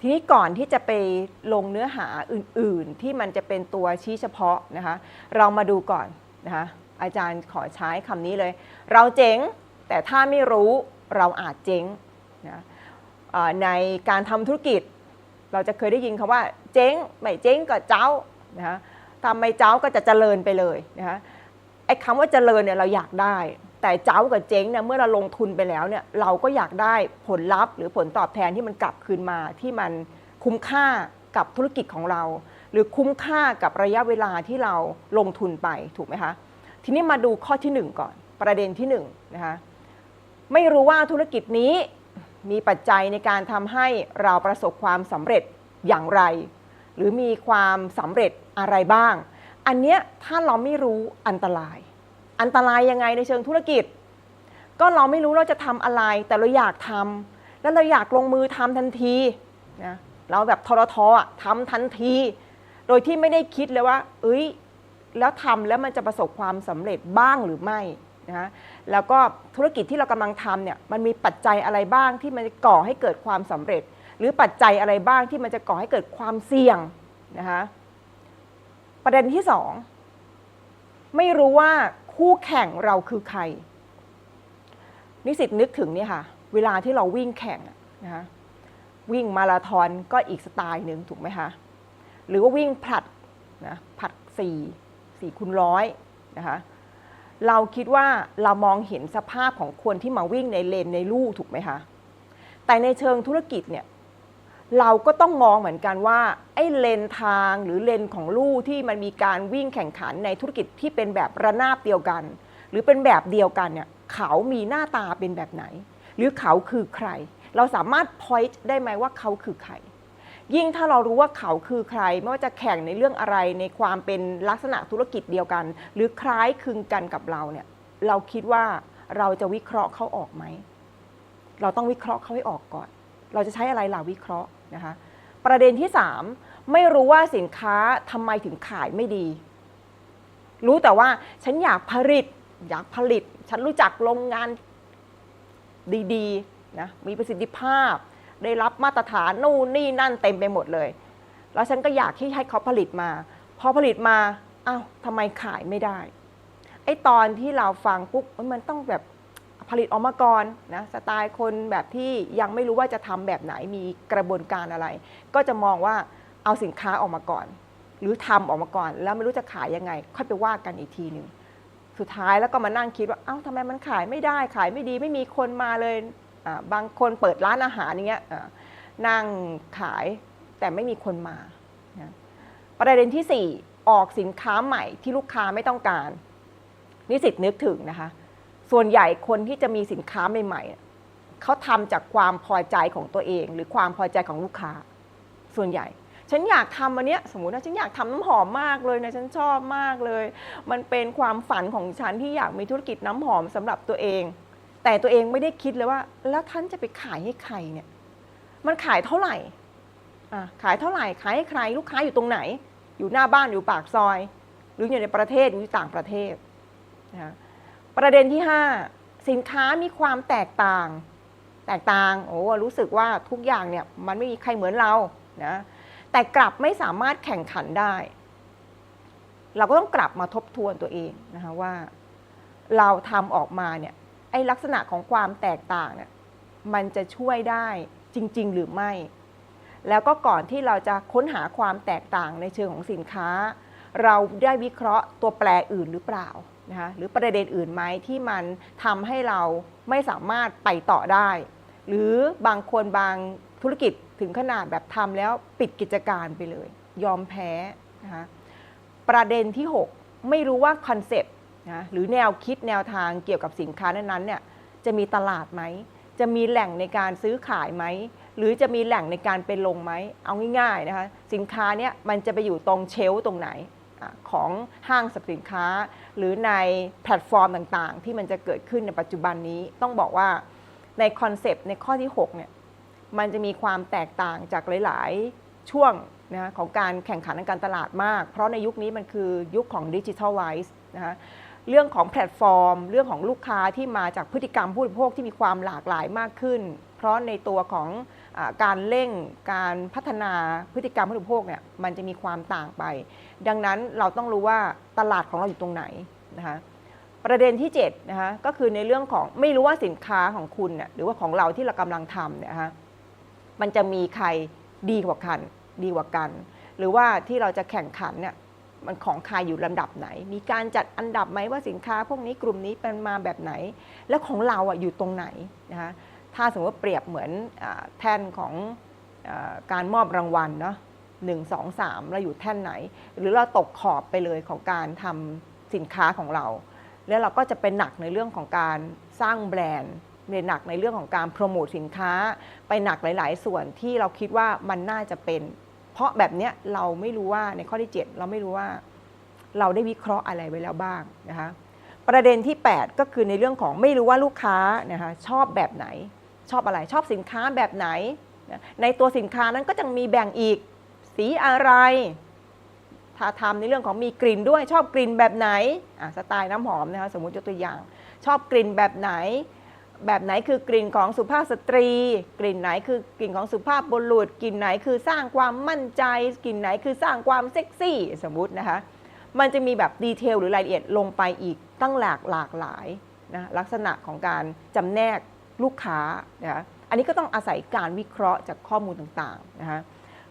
ทีนี้ก่อนที่จะไปลงเนื้อหาอื่นๆ ที่มันจะเป็นตัวชี้เฉพาะนะคะ เรามาดูก่อนนะคะอาจารย์ขอใช้คำนี้เลย เราเจ๊งแต่ถ้าไม่รู้เราอาจเจ๊งนะในการทำธุรกิจ เราจะเคยได้ยินคำว่า เจ๊งไม่เจ๊งก็เจ้านะคะทำไม่เจ้าก็จะเจริญไปเลยนะคะไอ้คำว่าเจริญเนี่ยเราอยากได้ แต่เจ้ากับเจ๊งเนี่ยเมื่อเราลงทุนไปแล้วเนี่ยเราก็อยากได้ผลลัพธ์ หรือผลตอบแทนที่มันกลับคืนมาที่มันคุ้มค่ากับธุรกิจของเรา หรือคุ้มค่ากับระยะเวลาที่เราลงทุนไปถูกไหมคะทีนี้มาดูข้อที่หนึ่งก่อน ประเด็นที่หนึ่งนะคะไม่รู้ว่าธุรกิจนี้มีปัจจัยในการทำให้เราประสบความสำเร็จอย่างไร หรือมีความสำเร็จอะไรบ้าง อันเนี้ยถ้าเราไม่รู้อันตราย อันตรายยังไงในเชิงธุรกิจ ก็เราไม่รู้เราจะทำอะไร แต่เราอยากทำแล้วเราอยากลงมือทำทันทีนะเราแบบทรทอะทำทันที โดยที่ไม่ได้คิดเลยว่า เอ้ยแล้วทำแล้วมันจะประสบความสำเร็จบ้างหรือไม่นะแล้วก็ธุรกิจที่เรากำลังทำเนี่ยมันมีปัจจัยอะไรบ้างที่มันจะก่อให้เกิดความสำเร็จ หรือปัจจัยอะไรบ้างที่มันจะก่อให้เกิดความเสี่ยงนะคะประเด็นที่สองไม่รู้ว่า คู่แข่งเราคือใคร นิสิตนึกถึงเนี่ยค่ะ เวลาที่เราวิ่งแข่งนะคะวิ่งมาราธอนก็อีกสไตล์หนึ่งถูกไหมคะ หรือว่าวิ่งผลัดนะผลัดสี่สี่คูณร้อยนะคะเราคิดว่าเรามองเห็นสภาพของคนที่มาวิ่งในเลนในลู่ถูกไหมคะ แต่ในเชิงธุรกิจเนี่ย เราก็ต้องมองเหมือนกันว่าไอ้เลนทางหรือเลนของลู่ที่มันมีการวิ่งแข่งขันในธุรกิจที่เป็นแบบระนาบเดียวกัน หรือเป็นแบบเดียวกันเนี่ยเขามีหน้าตาเป็นแบบไหน หรือเขาคือใคร เราสามารถ point ได้ไหมว่าเขาคือใคร ยิ่งถ้าเรารู้ว่าเขาคือใคร ไม่ว่าจะแข่งในเรื่องอะไรในความเป็นลักษณะธุรกิจเดียวกัน หรือคล้ายคลึงกันกับเราเนี่ยเราคิดว่าเราจะวิเคราะห์เขาออกไหมเราต้องวิเคราะห์เขาให้ออกก่อน เราจะใช้อะไรล่ะวิเคราะห์นะคะ ประเด็นที่ 3 ไม่รู้ว่าสินค้าทำไมถึงขายไม่ดี รู้แต่ว่าฉันอยากผลิต อยากผลิต ฉันรู้จักโรงงานดีๆนะมีประสิทธิภาพ ได้รับมาตรฐานนู่นนี่นั่นเต็มไปหมดเลย แล้วฉันก็อยากที่ให้เขาผลิตมา พอผลิตมาอ้าวทำไมขายไม่ได้ไอตอนที่เราฟังปุ๊บมันต้องแบบ ผลิตออกมาก่อนนะสไตล์คนแบบที่ยังไม่รู้ว่าจะทำแบบไหนมีกระบวนการอะไร ก็จะมองว่าเอาสินค้าออกมาก่อน หรือทำออกมาก่อน แล้วไม่รู้จะขายยังไง ค่อยไปว่ากันอีกทีหนึ่งสุดท้ายแล้วก็มานั่งคิดว่าเอ้าทำไมมันขายไม่ได้ขายไม่ดีไม่มีคนมาเลยอ่าบางคนเปิดร้านอาหารอย่างเงี้ยอ่านั่งขายแต่ไม่มีคนมานะประเด็นที่ 4 ออกสินค้าใหม่ที่ลูกค้าไม่ต้องการ นิสิตนึกถึงนะคะ ส่วนใหญ่คนที่จะมีสินค้าใหม่ๆเขาทำจากความพอใจของตัวเอง หรือความพอใจของลูกค้า ส่วนใหญ่ ฉันอยากทำอันเนี้ยสมมติว่าฉันอยากทำน้ำหอมมากเลยนะฉันชอบมากเลย มันเป็นความฝันของฉันที่อยากมีธุรกิจน้ำหอมสำหรับตัวเอง แต่ตัวเองไม่ได้คิดเลยว่า แล้วท่านจะไปขายให้ใครเนี่ย มันขายเท่าไหร่อะขายเท่าไหร่ขายให้ใคร ลูกค้าอยู่ตรงไหน อยู่หน้าบ้านอยู่ปากซอย หรืออยู่ในประเทศหรืออยู่ต่างประเทศนะคะ ประเด็นที่ 5 สินค้ามีความแตกต่าง แตกต่างโอ้รู้สึกว่าทุกอย่างเนี่ยมันไม่มีใครเหมือนเรานะแต่กลับไม่สามารถแข่งขันได้ เราก็ต้องกลับมาทบทวนตัวเองนะคะว่า เราทำออกมาเนี่ยไอลักษณะของความแตกต่างเนี่ยมันจะช่วยได้จริง ๆ หรือไม่ แล้วก็ก่อนที่เราจะค้นหาความแตกต่างในเชิงของสินค้า เราได้วิเคราะห์ตัวแปรอื่นหรือเปล่า นะคะหรือประเด็นอื่นไหมที่มันทำให้เราไม่สามารถไปต่อได้ หรือบางคนบางธุรกิจถึงขนาดแบบทำแล้วปิดกิจการไปเลย ยอมแพ้นะคะประเด็นที่ 6 ไม่รู้ว่าคอนเซปต์นะหรือแนวคิดแนวทางเกี่ยวกับสินค้านั้นๆเนี่ยจะมีตลาดไหม จะมีแหล่งในการซื้อขายไหม หรือจะมีแหล่งในการเป็นลงไหม เอาง่ายๆนะคะ สินค้าเนี่ยมันจะไปอยู่ตรงเชลฟ์ตรงไหน ของห้างสรรพสินค้า หรือในแพลตฟอร์มต่างๆ ที่มันจะเกิดขึ้นในปัจจุบันนี้ต้องบอกว่าในคอนเซปต์ในข้อที่6เนี่ยมันจะมีความแตกต่างจากหลาย ๆ ช่วงนะของการแข่งขันทางการตลาดมาก เพราะในยุคนี้มันคือยุคของดิจิทัลไวส์นะคะ เรื่องของแพลตฟอร์ม เรื่องของลูกค้าที่มาจากพฤติกรรมผู้บริโภคที่มีความหลากหลายมากขึ้น เพราะในตัวของอการเร่งการพัฒนาพฤติกรรมผู้บริโภคเนี่ยมันจะมีความต่างไป ดังนั้นเราต้องรู้ว่าตลาดของเราอยู่ตรงไหนนะคะประเด็นที่7นะคะก็คือในเรื่องของไม่รู้ว่าสินค้าของคุณเนี่ยหรือว่าของเราที่เรากำลังทำเนี่ยนะคะมันจะมีใครดีกว่ากันดีกว่ากัน หรือว่าที่เราจะแข่งขันเนี่ย มันของใครอยู่ลำดับไหน มีการจัดอันดับไหมว่าสินค้า พวกนี้กลุ่มนี้เป็นมาแบบไหน แล้วของเราอะอยู่ตรงไหนนะคะถ้าสมมติว่าเปรียบเหมือนอแท่นของอการมอบรางวัลเนาะหนึ่งสองสามเราอยู่แท่นไหน หรือเราตกขอบไปเลยของการทำสินค้าของเรา แล้วเราก็จะเป็นหนักในเรื่องของการสร้างแบรนด์เป็นหนักในเรื่องของการโปรโมทสินค้า ไปหนักหลาย ๆ ส่วนที่เราคิดว่ามันน่าจะเป็น เพราะแบบเนี้ยเราไม่รู้ว่าในข้อที่ 7 เราไม่รู้ว่าเราได้วิเคราะห์อะไรไว้แล้วบ้างนะคะประเด็นที่ 8 ก็คือในเรื่องของไม่รู้ว่าลูกค้านะคะชอบแบบไหน ชอบอะไรชอบสินค้าแบบไหน ในตัวสินค้านั้นก็จะมีแบ่งอีกสีอะไรถ้าทำในเรื่องของมีกลิ่นด้วยชอบกลิ่นแบบไหนสไตล์น้ำหอมนะคะสมมติยกตัวอย่าง ชอบกลิ่นแบบไหน แบบไหนคือกลิ่นของสุภาพสตรี กลิ่นไหนคือกลิ่นของสุภาพบุรุษ กลิ่นไหนคือสร้างความมั่นใจ กลิ่นไหนคือสร้างความเซ็กซี่สมมุตินะคะ มันจะมีแบบดีเทลหรือรายละเอียดลงไปอีกตั้งหลากหลากหลายนะลักษณะของการจำแนกลูกค้านะคะอันนี้ก็ต้องอาศัยการวิเคราะห์จากข้อมูลต่างๆนะคะ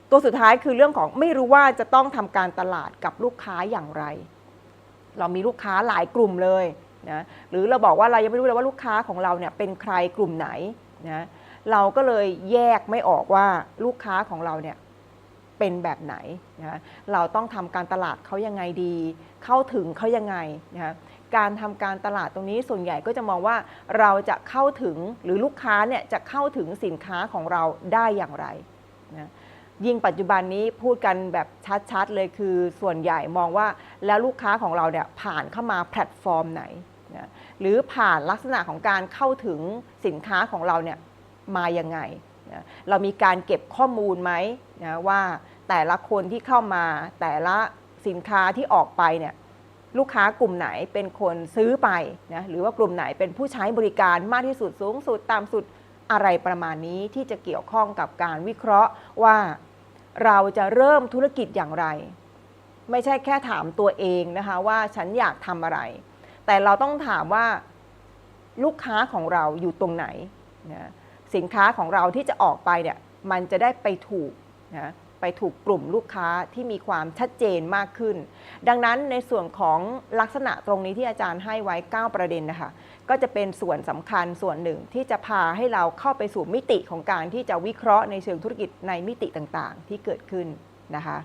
ตัวสุดท้ายคือเรื่องของไม่รู้ว่าจะต้องทำการตลาดกับลูกค้าอย่างไร เรามีลูกค้าหลายกลุ่มเลย นะหรือเราบอกว่าเรายังไม่รู้เลยว่าลูกค้าของเราเนี่ยเป็นใครกลุ่มไหนนะเราก็เลยแยกไม่ออกว่าลูกค้าของเราเนี่ยเป็นแบบไหนนะเราต้องทำการตลาดเขายังไงดี เข้าถึงเขายังไงนะการทำการตลาดตรงนี้ส่วนใหญ่ก็จะมองว่าเราจะเข้าถึงหรือลูกค้าเนี่ยจะเข้าถึงสินค้าของเราได้อย่างไรนะยิ่งปัจจุบันนี้พูดกันแบบชัดๆเลยคือส่วนใหญ่มองว่าแล้วลูกค้าของเราเนี่ยผ่านเข้ามาแพลตฟอร์มไหน นะหรือผ่านลักษณะของการเข้าถึงสินค้าของเราเนี่ยมายังไงนะเรามีการเก็บข้อมูลไหมนะว่าแต่ละคนที่เข้ามาแต่ละสินค้าที่ออกไปเนี่ยลูกค้ากลุ่มไหนเป็นคนซื้อไปนะหรือว่ากลุ่มไหนเป็นผู้ใช้บริการมากที่สุดสูงสุดตามสุดอะไรประมาณนี้ที่จะเกี่ยวข้องกับการวิเคราะห์ว่าเราจะเริ่มธุรกิจอย่างไร ไม่ใช่แค่ถามตัวเองนะคะว่าฉันอยากทำอะไร แต่เราต้องถามว่าลูกค้าของเราอยู่ตรงไหนนะสินค้าของเราที่จะออกไปเนี่ยมันจะได้ไปถูกนะไปถูกกลุ่มลูกค้าที่มีความชัดเจนมากขึ้น ดังนั้นในส่วนของลักษณะตรงนี้ที่อาจารย์ให้ไว้ 9 ประเด็นนะคะ ก็จะเป็นส่วนสำคัญส่วนหนึ่งที่จะพาให้เราเข้าไปสู่มิติของการที่จะวิเคราะห์ในเชิงธุรกิจในมิติต่างๆ ที่เกิดขึ้นนะคะ